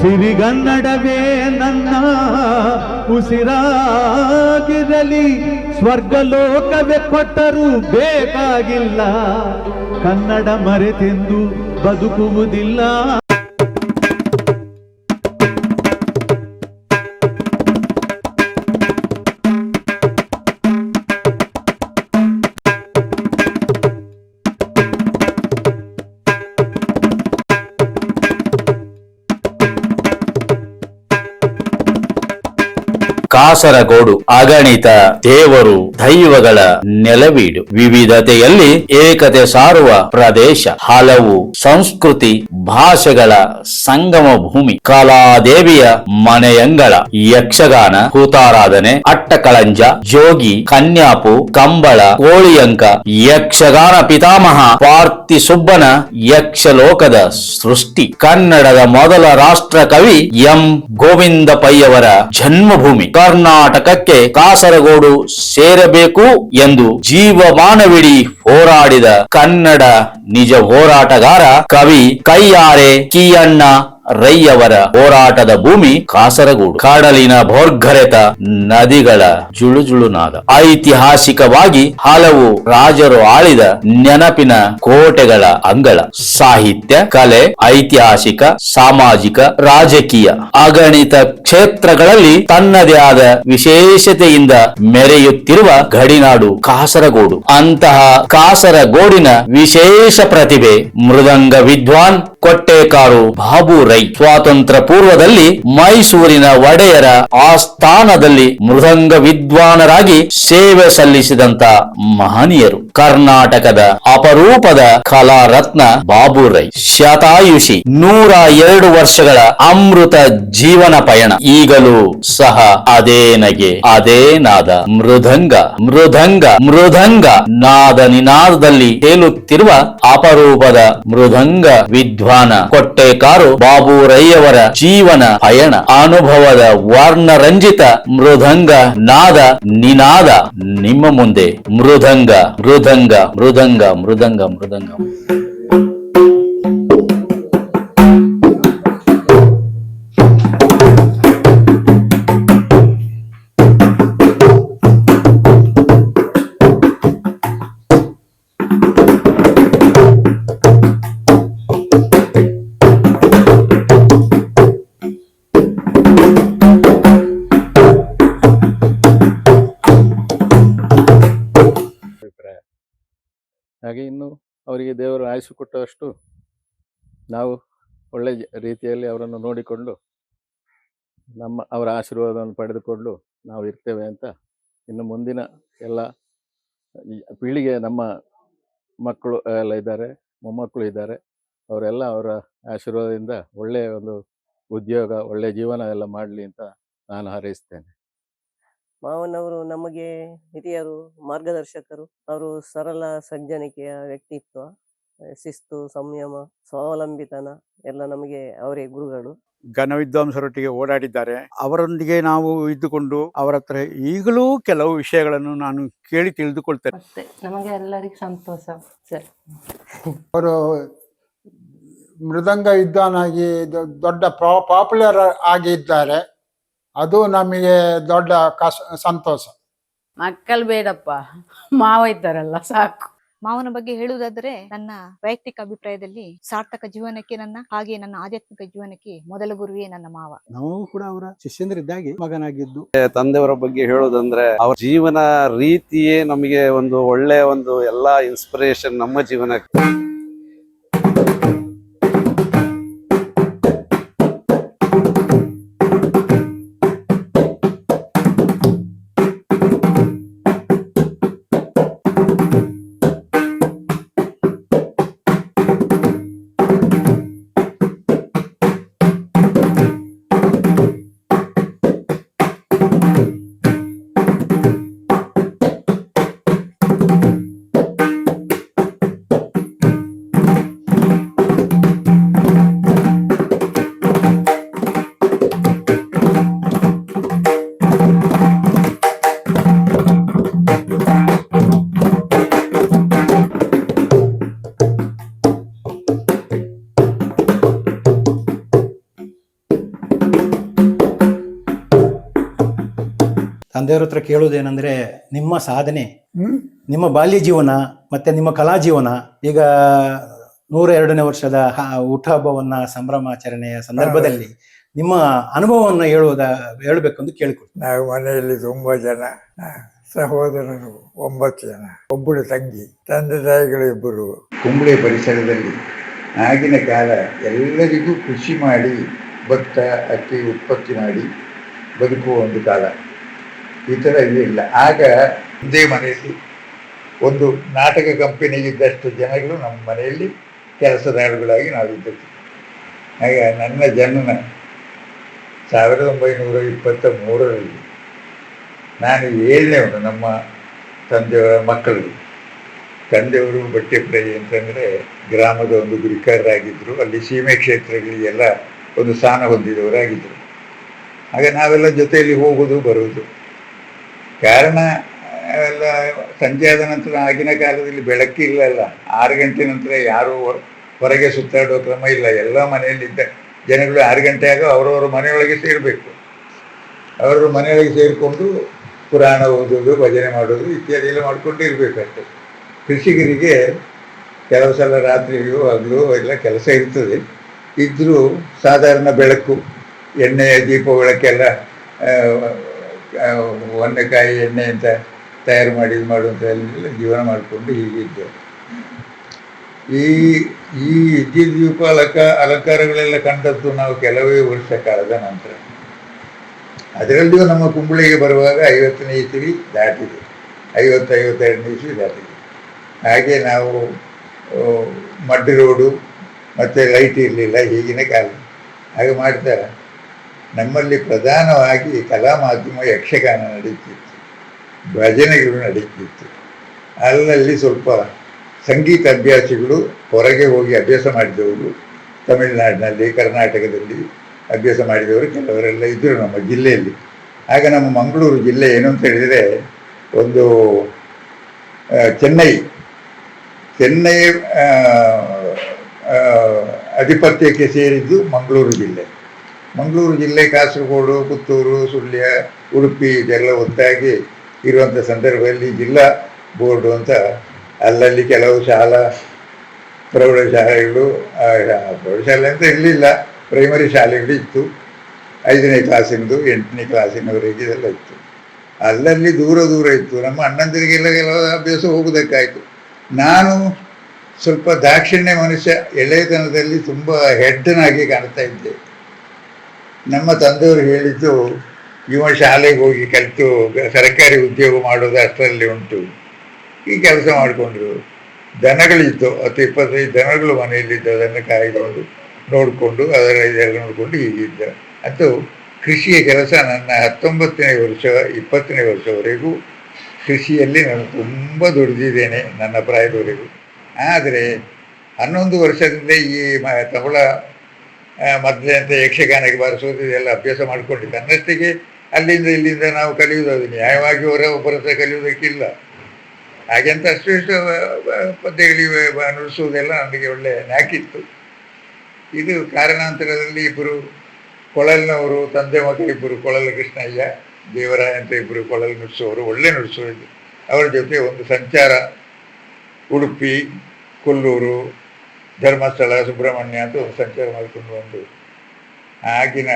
ಸಿರಿಗನ್ನಡವೇ ನನ್ನ ಉಸಿರಾಗಿರಲಿ ಸ್ವರ್ಗಲೋಕವೇ ಕೊಟ್ಟರೂ ಬೇಕಾಗಿಲ್ಲ. ಕನ್ನಡ ಮರೆತೆಂದು ಬದುಕುವುದಿಲ್ಲ. ಕಾಸರಗೋಡು ಅಗಣಿತ ದೇವರು ದೈವಗಳ ನೆಲವೀಡು. ವಿವಿಧತೆಯಲ್ಲಿ ಏಕತೆ ಸಾರುವ ಪ್ರದೇಶ, ಹಲವು ಸಂಸ್ಕೃತಿ, ಭಾಷೆಗಳ ಸಂಗಮ ಭೂಮಿ, ಕಲಾದೇವಿಯ ಮನೆಯಂಗಳ ಯಕ್ಷಗಾನ ಹೂತಾರಾಧನೆ ಅಟ್ಟಕಳಂಜ, ಜೋಗಿ, ಕನ್ಯಾಪು, ಕಂಬಳ, ಕೋಳಿಯಂಕ, ಯಕ್ಷಗಾನ ಪಿತಾಮಹ, ಪಾರ್ಥಿ ಸುಬ್ಬನ ಯಕ್ಷಲೋಕದ ಸೃಷ್ಟಿ. ಕನ್ನಡದ ಮೊದಲ ರಾಷ್ಟ್ರ ಕವಿ ಎಂ. ಗೋವಿಂದ ಪೈಯವರ ಜನ್ಮಭೂಮಿ. ಕರ್ನಾಟಕಕ್ಕೆ ಕಾಸರಗೋಡು ಸೇರಬೇಕು ಎಂದು ಜೀವಮಾನವಿಡೀ ಹೋರಾಡಿದ ಕನ್ನಡ ನಿಜ ಹೋರಾಟಗಾರ ಕವಿ ಕೈಯಾರೆ ಕಿಯಣ್ಣ ರೈಯವರ ಹೋರಾಟದ ಭೂಮಿ ಕಾಸರಗೋಡು, ಕಾಡಲಿನ ಭೋರ್ಗರೆತ ನದಿಗಳ ಜುಳುಜುಳುನಾದ. ಐತಿಹಾಸಿಕವಾಗಿ ಹಲವು ರಾಜರು ಆಳಿದ ನೆನಪಿನ ಕೋಟೆಗಳ ಅಂಗಳ, ಸಾಹಿತ್ಯ, ಕಲೆ, ಐತಿಹಾಸಿಕ, ಸಾಮಾಜಿಕ, ರಾಜಕೀಯ ಅಗಣಿತ ಕ್ಷೇತ್ರಗಳಲ್ಲಿ ತನ್ನದೇ ಆದ ವಿಶೇಷತೆಯಿಂದ ಮೆರೆಯುತ್ತಿರುವ ಗಡಿನಾಡು ಕಾಸರಗೋಡು. ಅಂತಹ ಕಾಸರಗೋಡಿನ ವಿಶೇಷ ಪ್ರತಿಭೆ ಮೃದಂಗ ವಿದ್ವಾನ್ ಕೊಟ್ಟೇಕಾರು ಬಾಬು ರೈ. ಸ್ವಾತಂತ್ರ್ಯ ಪೂರ್ವದಲ್ಲಿ ಮೈಸೂರಿನ ಒಡೆಯರ ಆಸ್ಥಾನದಲ್ಲಿ ಮೃದಂಗ ವಿದ್ವಾನರಾಗಿ ಸೇವೆ ಸಲ್ಲಿಸಿದಂತ ಮಹನೀಯರು. ಕರ್ನಾಟಕದ ಅಪರೂಪದ ಕಲಾ ರತ್ನ ಬಾಬು ರೈ. ಶತಾಯುಷಿ, ನೂರ ಎರಡು ವರ್ಷಗಳ ಅಮೃತ ಜೀವನ ಪಯಣ. ಈಗಲೂ ಸಹ ಅದೇ ನಗೆ ಅದೇ ನಾದ ಮೃದಂಗ ಮೃದಂಗ ಮೃದಂಗ ನಾದ ನಿನಾದದಲ್ಲಿ ತೇಲುತ್ತಿರುವ ಅಪರೂಪದ ಮೃದಂಗ ವಿದ್ವಾನ ಕೊಟ್ಟೇಕಾರು ಬಾಬು ರೈಯವರ ಜೀವನ ಪಯಣ ಅನುಭವದ ವರ್ಣರಂಜಿತ ಮೃದಂಗ ನಾದ ನಿನಾದ ನಿಮ್ಮ ಮುಂದೆ. ಮೃದಂಗ ಮೃದಂಗ ಮೃದಂಗ ಮೃದಂಗ ಮೃದಂಗ. ಹಾಗೆ ಇನ್ನು ಅವರಿಗೆ ದೇವರು ಆಯುಷು ಕೊಟ್ಟಷ್ಟು ನಾವು ಒಳ್ಳೆಯ ರೀತಿಯಲ್ಲಿ ಅವರನ್ನು ನೋಡಿಕೊಂಡು ನಮ್ಮ, ಅವರ ಆಶೀರ್ವಾದವನ್ನು ಪಡೆದುಕೊಂಡು ನಾವು ಇರ್ತೇವೆ ಅಂತ ಇನ್ನು ಮುಂದಿನ ಎಲ್ಲ ಪೀಳಿಗೆ ನಮ್ಮ ಮಕ್ಕಳು ಎಲ್ಲ ಇದ್ದಾರೆ, ಮೊಮ್ಮಕ್ಕಳು ಇದ್ದಾರೆ, ಅವರೆಲ್ಲ ಅವರ ಆಶೀರ್ವಾದದಿಂದ ಒಳ್ಳೆಯ ಒಂದು ಉದ್ಯೋಗ, ಒಳ್ಳೆಯ ಜೀವನ ಎಲ್ಲ ಮಾಡಲಿ ಅಂತ ನಾನು ಹಾರೈಸ್ತೇನೆ. ಮಾವನವರು ನಮಗೆ ಹಿರಿಯರು ಮಾರ್ಗದರ್ಶಕರು ಅವರು ಸರಳ ಸಜ್ಜನಿಕೆಯ ವ್ಯಕ್ತಿತ್ವ ಶಿಸ್ತು ಸಂಯಮ ಸ್ವಾವಲಂಬಿತನ ಎಲ್ಲ ನಮಗೆ ಅವರೇ ಗುರುಗಳು. ಘನ ವಿದ್ವಾಂಸರೊಟ್ಟಿಗೆ ಓಡಾಡಿದ್ದಾರೆ. ಅವರೊಂದಿಗೆ ನಾವು ಇದ್ದುಕೊಂಡು ಅವರ ಹತ್ರ ಈಗಲೂ ಕೆಲವು ವಿಷಯಗಳನ್ನು ನಾನು ಕೇಳಿ ತಿಳಿದುಕೊಳ್ತೇನೆ. ನಮಗೆ ಎಲ್ಲರಿಗೂ ಸಂತೋಷ ಸರಿ. ಅವರು ಮೃದಂಗ ವಿದ್ವಾನಾಗಿ ಆಗಿ ದೊಡ್ಡ ಪಾಪ್ಯುಲರ್ ಆಗಿದ್ದಾರೆ ಅದು ನಮಗೆ ದೊಡ್ಡ ಕಷ್ಟ ಸಂತೋಷ. ಮಕ್ಕಳು ಬೇಡಪ್ಪ. ಮಾವ ಇದ್ದಾರಲ್ಲ ಸಾಕು. ಮಾವನ ಬಗ್ಗೆ ಹೇಳುವುದಾದ್ರೆ ನನ್ನ ವೈಯಕ್ತಿಕ ಅಭಿಪ್ರಾಯದಲ್ಲಿ ಸಾರ್ಥಕ ಜೀವನಕ್ಕೆ ನನ್ನ ಹಾಗೆ ನನ್ನ ಆಧ್ಯಾತ್ಮಿಕ ಜೀವನಕ್ಕೆ ಮೊದಲ ಗುರುವೇ ನನ್ನ ಮಾವ. ನಾವು ಕೂಡ ಅವರ ಶಿಷ್ಯಂದ್ರಿದ್ದಾಗಿ ಮಗನಾಗಿದ್ದು. ತಂದೆಯವರ ಬಗ್ಗೆ ಹೇಳುವುದಂದ್ರೆ ಅವ್ರ ಜೀವನ ರೀತಿಯೇ ನಮಗೆ ಒಂದು ಒಳ್ಳೆ ಒಂದು ಎಲ್ಲಾ ಇನ್ಸ್ಪಿರೇಷನ್ ನಮ್ಮ ಜೀವನಕ್ಕೆ. ತಂದೆಯವ್ರ ಹತ್ರ ಕೇಳೋದೇನೆಂದ್ರೆ ನಿಮ್ಮ ಸಾಧನೆ ಹ್ಮ್. ನಿಮ್ಮ ಬಾಲ್ಯ ಜೀವನ ಮತ್ತೆ ನಿಮ್ಮ ಕಲಾ ಜೀವನ ಈಗ ನೂರ ಎರಡನೇ ವರ್ಷದ ಊಟ ಹುಟ್ಟುಹಬ್ಬವನ್ನ ಸಂಭ್ರಮಾಚರಣೆಯ ಸಂದರ್ಭದಲ್ಲಿ ನಿಮ್ಮ ಅನುಭವವನ್ನು ಹೇಳುವುದ ಹೇಳಬೇಕೆಂದು ಕೇಳಿಕೊಡ್ತೀನಿ ನಾವು ಮನೆಯಲ್ಲಿ ತುಂಬ ಜನ ಸಹೋದರರು ಒಂಬತ್ತು ಜನ ಒಬ್ಬಳು ತಂಗಿ ತಂದೆ ತಾಯಿಗಳು ಇಬ್ಬರು. ಕುಂಬಳೆ ಪರಿಸರದಲ್ಲಿ ಆಗಿನ ಕಾಲ ಎಲ್ಲರಿಗೂ ಕೃಷಿ ಮಾಡಿ ಭತ್ತ ಅಕ್ಕಿ ಉತ್ಪತ್ತಿ ಮಾಡಿ ಬದುಕುವ ಒಂದು ಕಾಲ. ಈ ಥರ ಇರಲಿಲ್ಲ ಆಗ ಒಂದೇ ಮನೆಯಲ್ಲಿ ಒಂದು ನಾಟಕ ಕಂಪನಿಗಿದ್ದಷ್ಟು ಜನಗಳು ನಮ್ಮ ಮನೆಯಲ್ಲಿ ಕೆಲಸದಾಳುಗಳಾಗಿ ನಾವಿದ್ದದ್ದು ಆಗ ನನ್ನ ಜನನ ಸಾವಿರದ ಒಂಬೈನೂರ ಇಪ್ಪತ್ತ ಮೂರರಲ್ಲಿ ನಾನು ಏಳನೇವನು ನಮ್ಮ ತಂದೆಯವರ ಮಕ್ಕಳು. ತಂದೆಯವರು ಬಟ್ಟೆ ಪ್ರೈ ಅಂತಂದರೆ ಗ್ರಾಮದ ಒಂದು ಗುರಿಕಾರರಾಗಿದ್ದರು ಅಲ್ಲಿ ಸೀಮೆ ಕ್ಷೇತ್ರಗಳಿಗೆಲ್ಲ ಒಂದು ಸ್ಥಾನ ಹೊಂದಿದವರಾಗಿದ್ದರು ಆಗ ನಾವೆಲ್ಲ ಜೊತೆಯಲ್ಲಿ ಹೋಗೋದು ಬರುವುದು ಕಾರಣ, ಎಲ್ಲ ಸಂಜೆ ಆದ ನಂತರ ಆಗಿನ ಕಾಲದಲ್ಲಿ ಬೆಳಕಿಲ್ಲಲ್ಲ ಆರು ಗಂಟೆ ನಂತರ ಯಾರು ಹೊರ- ಹೊರಗೆ ಸುತ್ತಾಡುವ ಕ್ರಮ ಇಲ್ಲ. ಎಲ್ಲ ಮನೆಯಲ್ಲಿದ್ದ ಜನಗಳು ಆರು ಗಂಟೆ ಆಗ ಅವರವರ ಮನೆಯೊಳಗೆ ಸೇರಬೇಕು. ಅವರವರ ಮನೆಯೊಳಗೆ ಸೇರಿಕೊಂಡು ಪುರಾಣ ಓದೋದು ಭಜನೆ ಮಾಡೋದು ಇತ್ಯಾದಿ ಎಲ್ಲ ಮಾಡಿಕೊಂಡು ಇರಬೇಕಷ್ಟೆ ಕೃಷಿಕರಿಗೆ ಕೆಲವು ಸಲ ರಾತ್ರಿಯೂ ಹಗಲು ಎಲ್ಲ ಕೆಲಸ ಇರ್ತದೆ. ಇದ್ದರೂ ಸಾಧಾರಣ ಬೆಳಕು ಎಣ್ಣೆ ದೀಪ ಬೆಳಕೆಲ್ಲ ಆ, ಎಣ್ಣೆ ಅಂತ ತಯಾರು ಮಾಡಿ ಇದು ಮಾಡುವಂಥ ಜೀವನ ಮಾಡಿಕೊಂಡು ಹೀಗಿದ್ದೆ. ಈ ಈ ವಿದ್ಯುತ್ ದೀಪ ಅಲಂಕ ಅಲಂಕಾರಗಳೆಲ್ಲ ಕಂಡದ್ದು ನಾವು ಕೆಲವೇ ವರ್ಷ ಕಾಲದ ನಂತರ. ಅದರಲ್ಲಿಯೂ ನಮ್ಮ ಕುಂಬಳಿಗೆ ಬರುವಾಗ ಐವತ್ತನೇ ಇಸ್ವಿ ದಾಟಿದೆ. ಐವತ್ತು ಐವತ್ತೆರಡನೇ ಇಸ್ವಿ ದಾಟಿದೆ. ಹಾಗೆ ನಾವು ಮಡ್ಡಿ ಮಡ್ ರೋಡು ಮತ್ತು ಲೈಟ್ ಇರಲಿಲ್ಲ ಈಗಿನ ಕಾಲ. ಹಾಗೆ ಮಾಡ್ತಾರೆ. ನಮ್ಮಲ್ಲಿ ಪ್ರಧಾನವಾಗಿ ಕಲಾ ಮಾಧ್ಯಮ ಯಕ್ಷಗಾನ ನಡೀತಿತ್ತು. ಭಜನೆಗಳು ನಡೀತಿತ್ತು. ಅಲ್ಲಲ್ಲಿ ಸ್ವಲ್ಪ ಸಂಗೀತ ಅಭ್ಯಾಸಿಗಳು ಹೊರಗೆ ಹೋಗಿ ಅಭ್ಯಾಸ ಮಾಡಿದವರು, ತಮಿಳುನಾಡಿನಲ್ಲಿ, ಕರ್ನಾಟಕದಲ್ಲಿ ಅಭ್ಯಾಸ ಮಾಡಿದವರು ಕೆಲವರೆಲ್ಲ ಇದ್ದರು ನಮ್ಮ ಜಿಲ್ಲೆಯಲ್ಲಿ. ಆಗ ನಮ್ಮ ಮಂಗಳೂರು ಜಿಲ್ಲೆ ಏನು ಅಂತ ಹೇಳಿದರೆ ಒಂದು ಚೆನ್ನೈ ಚೆನ್ನೈ ಅಧಿಪತ್ಯಕ್ಕೆ ಸೇರಿದ್ದು ಮಂಗಳೂರು ಜಿಲ್ಲೆ. ಮಂಗಳೂರು ಜಿಲ್ಲೆ ಕಾಸರಗೋಡು, ಪುತ್ತೂರು, ಸುಳ್ಯ, ಉಡುಪಿ ಇದೆಲ್ಲ ಒತ್ತಾಗಿ ಇರುವಂಥ ಸಂದರ್ಭದಲ್ಲಿ ಜಿಲ್ಲಾ ಬೋರ್ಡು ಅಂತ ಅಲ್ಲಲ್ಲಿ ಕೆಲವು ಶಾಲಾ ಪ್ರೌಢಶಾಲೆಗಳು ಪ್ರೌಢಶಾಲೆ ಅಂತ ಇರಲಿಲ್ಲ. ಪ್ರೈಮರಿ ಶಾಲೆಗಳು ಇತ್ತು. ಐದನೇ ಕ್ಲಾಸಿಂದು ಎಂಟನೇ ಕ್ಲಾಸಿನವರೆಗೆ ಇದೆಲ್ಲ ಇತ್ತು. ಅಲ್ಲಲ್ಲಿ ದೂರ ದೂರ ಇತ್ತು. ನಮ್ಮ ಅಣ್ಣಂದಿರಿಗೆಲ್ಲ ಕೆಲವು ಅಭ್ಯಾಸ ಹೋಗೋದಕ್ಕಾಯಿತು ನಾನು ಸ್ವಲ್ಪ ದಾಕ್ಷಿಣ್ಯ ಮನುಷ್ಯ ಎಳೆತನದಲ್ಲಿ ತುಂಬ ಹೆಡ್ಡನಾಗಿ ಕಾಣ್ತಾ ಇದ್ದೆ. ನಮ್ಮ ತಂದೆಯವರು ಹೇಳಿದ್ದು, ಇವ ಶಾಲೆಗೆ ಹೋಗಿ ಕಲಿತು ಸರ್ಕಾರಿ ಉದ್ಯೋಗ ಮಾಡೋದು ಅಷ್ಟರಲ್ಲಿ ಉಂಟು. ಈ ಕೆಲಸ ಮಾಡಿಕೊಂಡ್ರು. ದನಗಳಿತ್ತು, ಹತ್ತು ಇಪ್ಪತ್ತೈದು ದನಗಳು ಮನೆಯಲ್ಲಿದ್ದ ಅದನ್ನು ಕಾಯ್ದುಕೊಂಡು ನೋಡಿಕೊಂಡು, ಅದರ ಇದೆಲ್ಲ ನೋಡಿಕೊಂಡು ಹೀಗಿದ್ದ. ಅದು ಕೃಷಿಯ ಕೆಲಸ ನನ್ನ ಹತ್ತೊಂಬತ್ತನೇ ವರ್ಷ, ಇಪ್ಪತ್ತನೇ ವರ್ಷವರೆಗೂ ಕೃಷಿಯಲ್ಲಿ ನಾನು ತುಂಬ ದುಡಿದಿದ್ದೇನೆ ನನ್ನ ಪ್ರಾಯದವರೆಗೂ. ಆದರೆ ಹನ್ನೊಂದು ವರ್ಷದಿಂದ ಈ ಮ ತಬಲ ಮೊದಲೇ ಅಂತ ಯಕ್ಷಗಾನಕ್ಕೆ ಬಾರಿಸೋದು ಇದೆಲ್ಲ ಅಭ್ಯಾಸ ಮಾಡಿಕೊಂಡಿದ್ದೆ. ಅನ್ನಷ್ಟಿಗೆ ಅಲ್ಲಿಂದ ಇಲ್ಲಿಂದ ನಾವು ಕಲಿಯುವುದು ಅದು ನ್ಯಾಯವಾಗಿ ಹೊರ ಒಬ್ಬರ ಹತ್ರ ಕಲಿಯುವುದಕ್ಕಿಲ್ಲ. ಹಾಗೆಂತ ಅಷ್ಟು ಇಷ್ಟು ಪದ್ಯಗಳಿ ನುಡಿಸುವುದೆಲ್ಲ ನನಗೆ ಒಳ್ಳೆ ನ್ಯಾಕಿತ್ತು. ಇದು ಕಾರಣಾಂತರದಲ್ಲಿ ಇಬ್ಬರು ಕೊಳಲಿನವರು, ತಂದೆ ಮಕ್ಕಳು ಇಬ್ಬರು ಕೊಳಲ ಕೃಷ್ಣಯ್ಯ, ದೇವರಾಯ ಅಂತ ಇಬ್ಬರು ಕೊಳಲು ನುಡಿಸುವವರು, ಒಳ್ಳೆ ನುಡಿಸುವುದು ಅವರ ಜೊತೆ ಒಂದು ಸಂಚಾರ, ಉಡುಪಿ, ಕೊಲ್ಲೂರು ಧರ್ಮಸ್ಥಳ, ಸುಬ್ರಹ್ಮಣ್ಯ ಅಂತ ಸಂಚಾರ ಮಾಡಿಕೊಂಡು ಬಂದು, ಆಗಿನ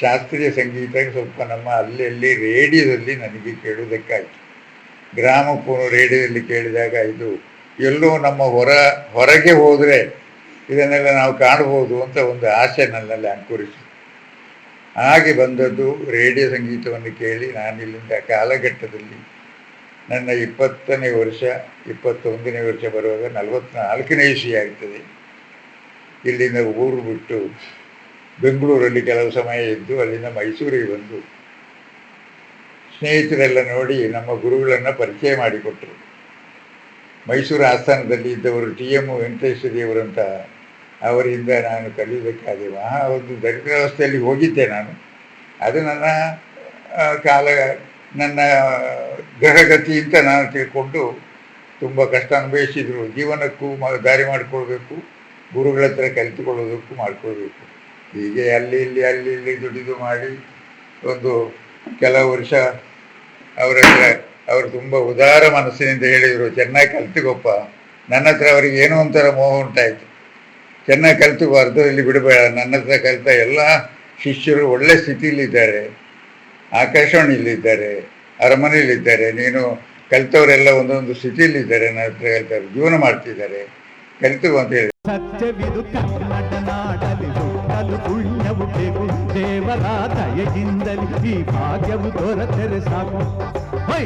ಶಾಸ್ತ್ರೀಯ ಸಂಗೀತ ಸ್ವಲ್ಪ ನಮ್ಮ ಅಲ್ಲಿ ಅಲ್ಲಿ ರೇಡಿಯೋದಲ್ಲಿ ನನಗೆ ಕೇಳುವುದಕ್ಕಾಯಿತು. ಗ್ರಾಮಕ್ಕೂ ರೇಡಿಯೋದಲ್ಲಿ ಕೇಳಿದಾಗ ಇದು ಎಲ್ಲೋ ನಮ್ಮ ಹೊರ, ಹೊರಗೆ ಹೋದರೆ ಇದನ್ನೆಲ್ಲ ನಾವು ಕಾಣಬಹುದು ಅಂತ ಒಂದು ಆಸೆ ನನ್ನಲ್ಲಿ ಅಂಕುರಿಸಿ ಹಾಗೆ ಬಂದದ್ದು ರೇಡಿಯೋ ಸಂಗೀತವನ್ನು ಕೇಳಿ ನಾನು ಇಲ್ಲಿಂದ ಕಾಲಘಟ್ಟದಲ್ಲಿ ನನ್ನ ಇಪ್ಪತ್ತನೇ ವರ್ಷ, ಇಪ್ಪತ್ತೊಂದನೇ ವರ್ಷ ಬರುವಾಗ ನಲವತ್ನಾಲ್ಕನೇ ಇಸಿ ಆಗ್ತದೆ. ಇಲ್ಲಿಂದ ಊರು ಬಿಟ್ಟು ಬೆಂಗಳೂರಲ್ಲಿ ಕೆಲವು ಸಮಯ ಇದ್ದು ಅಲ್ಲಿಂದ ಮೈಸೂರಿಗೆ ಬಂದು ಸ್ನೇಹಿತರೆಲ್ಲ ನೋಡಿ ನಮ್ಮ ಗುರುಗಳನ್ನು ಪರಿಚಯ ಮಾಡಿಕೊಟ್ರು. ಮೈಸೂರು ಆಸ್ಥಾನದಲ್ಲಿ ಇದ್ದವರು ಟಿ ಎಂ ವೆಂಕಟೇಶ್ವರ ದೇವರಂತ ಅವರಿಂದ ನಾನು ಕಲಿಯುವುದಕ್ಕಾಗಿ ಮಹಾ ಒಂದು ದರಿದ್ರಾವಸ್ಥೆಯಲ್ಲಿ ಹೋಗಿದ್ದೆ ನಾನು. ಅದು ನನ್ನ ಕಾಲ ನನ್ನ ಗ್ರಹಗತಿ ಅಂತ ನಾನು ತಿಳ್ಕೊಂಡು ತುಂಬ ಕಷ್ಟ ಅನುಭವಿಸಿದ್ರು. ಜೀವನಕ್ಕೂ ಮ, ದಾರಿ ಮಾಡಿಕೊಳ್ಬೇಕು. ಗುರುಗಳ ಹತ್ರ ಕಲಿತುಕೊಳ್ಳೋದಕ್ಕೂ ಮಾಡಿಕೊಳ್ಬೇಕು. ಹೀಗೆ ಅಲ್ಲಿ ಇಲ್ಲಿ ಅಲ್ಲಿ ಇಲ್ಲಿ ದುಡಿದು ಮಾಡಿ ಒಂದು ಕೆಲವು ವರ್ಷ ಅವರ ಅವರು ತುಂಬ ಉದಾರ ಮನಸ್ಸಿನಿಂದ ಹೇಳಿದರು, ಚೆನ್ನಾಗಿ ಕಲ್ತಿಗೊಪ್ಪ ನನ್ನ ಹತ್ರ ಅವರಿಗೆ ಏನೋ ಒಂಥರ ಮೋಹ ಉಂಟಾಯಿತು. ಚೆನ್ನಾಗಿ ಕಲ್ತುಬಾರ್ದು ಅರ್ಧದಲ್ಲಿ ಬಿಡಬೇಡ. ನನ್ನ ಹತ್ರ ಕಲಿತ ಎಲ್ಲ ಶಿಷ್ಯರು ಒಳ್ಳೆ ಸ್ಥಿತಿಯಲ್ಲಿದ್ದಾರೆ. ಆಕಾಶವಾಣಿಯಲ್ಲಿದ್ದಾರೆ ಅರಮನೆಯಲ್ಲಿದ್ದಾರೆ ನೀನು ಕಲಿತವರೆಲ್ಲ ಒಂದೊಂದು ಸ್ಥಿತಿಯಲ್ಲಿದ್ದಾರೆ ನನ್ನ ಹತ್ರ ಹೇಳ್ತಾರೆ ಜೀವನ ಮಾಡ್ತಿದ್ದಾರೆ ಕಲಿತು ಅಂತ ಹೇಳಿ ಸತ್ಯವಿದು ಕನ್ನಡ ನಾಡಲಿ ಹುಟ್ಟಲು ಪುಣ್ಯವು ಬೇಕು ದೇವರ ದಯೆಯಿಂದಲಿ ಈ ಭಾಗ್ಯವು ದೊರೆತರೆ ಸಾಕು ಹೈ!